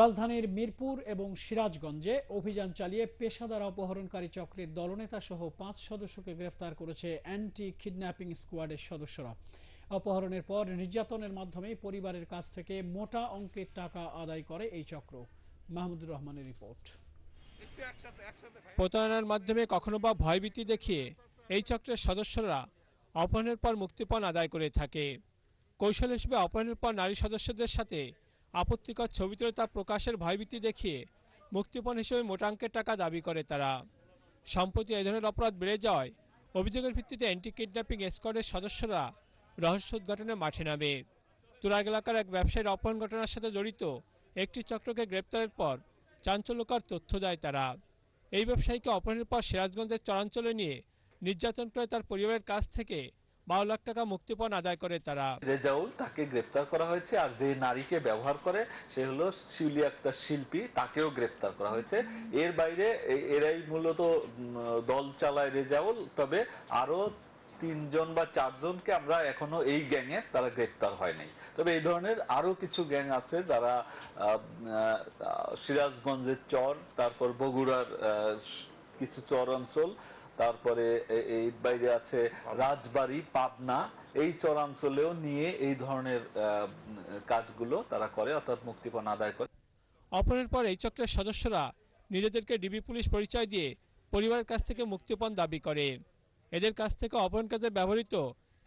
রাজধানীর মিরপুর এবং সিরাজগঞ্জে অভিযান চালিয়ে পেশাদার অপহরণকারী চক্রের দলনেতা সহ পাঁচ সদস্যকে গ্রেফতার করেছে অ্যান্টি কিডন্যাপিং স্কোয়াডের সদস্যরা। অপহরণের পর নির্যাতনের মাধ্যমে পরিবারের কাছ থেকে মোটা অঙ্কের টাকা আদায় করে এই চক্র। মাহমুদুর রহমানের রিপোর্ট। প্রতারণার মাধ্যমে কখনো বা ভয়ভীতি দেখিয়ে এই চক্রের সদস্যরা অপহরণের পর মুক্তিপণ আদায় করে থাকে। কৌশল হিসেবে অপহরণের পর নারী সদস্যদের সাথে আপত্তিকর ছবি তুলে তা প্রকাশের ভয়ভীতি দেখিয়ে মুক্তিপণ হিসেবে মোটাঙ্কের টাকা দাবি করে তারা। সম্প্রতি এই ধরনের অপরাধ বেড়ে যাওয়ায় অভিযোগের ভিত্তিতে অ্যান্টি কিডন্যাপিং স্কোয়াডের সদস্যরা রহস্য উদ্ঘাটনে মাঠে নামে। তুরাগ এলাকার এক ব্যবসায়ীর অপহরণ ঘটনার সাথে জড়িত একটি চক্রকে গ্রেপ্তারের পর চাঞ্চল্যকর তথ্য দেয় তারা। এই ব্যবসায়ীকে অপহরণের পর সিরাজগঞ্জের চরাঞ্চলে নিয়ে নির্যাতন করে তার পরিবারের কাছ থেকে বারো লাখ টাকা মুক্তিপণ আদায় করে তারা। রেজাউল তাকে গ্রেপ্তার করা হয়েছে আর যে নারীকে ব্যবহার করে সে হলো শিউলি আক্তার শিল্পী, তাকেও গ্রেপ্তার করা হয়েছে। এর বাইরে এরাই মূলত দল চালায় রেজাউল, তবে আরও তিনজন বা চারজনকে আমরা এখনও এই গ্যাংয়ে তারা গ্রেপ্তার হয়নি। তবে এই ধরনের আরও কিছু গ্যাং আছে যারা সিরাজগঞ্জের চর, তারপর বগুড়ার কিছু চর অঞ্চল তারপরে এই বাইরে আছে রাজবাড়ী পাবনা। এই চরাঞ্চলেও নিয়ে এই ধরনের কাজগুলো তারা করে অর্থাৎ মুক্তিপণ আদায় করে। অপরের পর এই চক্রের সদস্যরা নিজেদেরকে ডিবি পুলিশ পরিচয় দিয়ে পরিবারের কাছ থেকে মুক্তিপণ দাবি করে। এদের কাছ থেকে অপহরণ কাজে ব্যবহৃত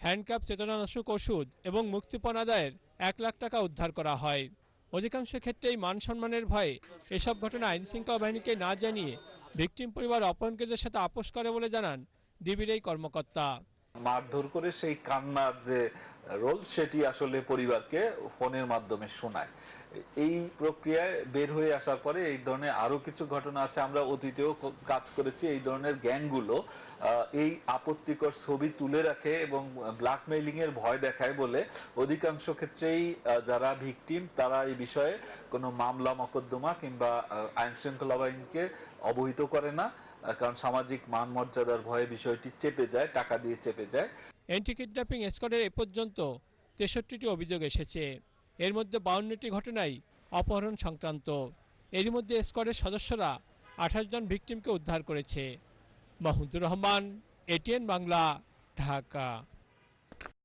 হ্যান্ডক্যাপ চেতনানাশক ওষুধ এবং মুক্তিপণ আদায়ের এক লাখ টাকা উদ্ধার করা হয়। অধিকাংশ ক্ষেত্রেই মান সম্মানের ভয়ে এসব ঘটনা আইন শৃঙ্খলা বাহিনীকে না জানিয়ে ভিকটিম পরিবার অপহরণকারীদের সাথে আপোষ করে বলে জানান ডিবির এই কর্মকর্তা। মারধর করে সেই কান্নার যে রোল, সেটি আসলে পরিবারকে ফোনের মাধ্যমে শোনায়। এই প্রক্রিয়ায় বের হয়ে আসার পরে এই ধরনের আরও কিছু ঘটনা আছে, আমরা অতীতেও কাজ করেছি। এই ধরনের গ্যাংগুলো এই আপত্তিকর ছবি তুলে রাখে এবং ব্ল্যাকমেইলিং এর ভয় দেখায় বলে অধিকাংশ ক্ষেত্রেই যারা ভিকটিম, তারা এই বিষয়ে কোনো মামলা, মকদ্দমা কিংবা আইন শৃঙ্খলা বাহিনীকে অবহিত করে না। কারণ সামাজিক মান মর্যাদার ভয়ে বিষয়টি চেপে যায়, টাকা দিয়ে চেপে যায়। অ্যান্টি কিডন্যাপিং স্কোয়াডের এ পর্যন্ত তেষট্টিটি অভিযোগ এসেছে। এর মধ্যে বাউন্নটি ঘটনাই অপহরণ সংক্রান্ত। এর মধ্যে স্কোয়াডের সদস্যরা আঠাশ জন ভিকটিমকে উদ্ধার করেছে। মাহমুদুর রহমান এটিএন বাংলা ঢাকা।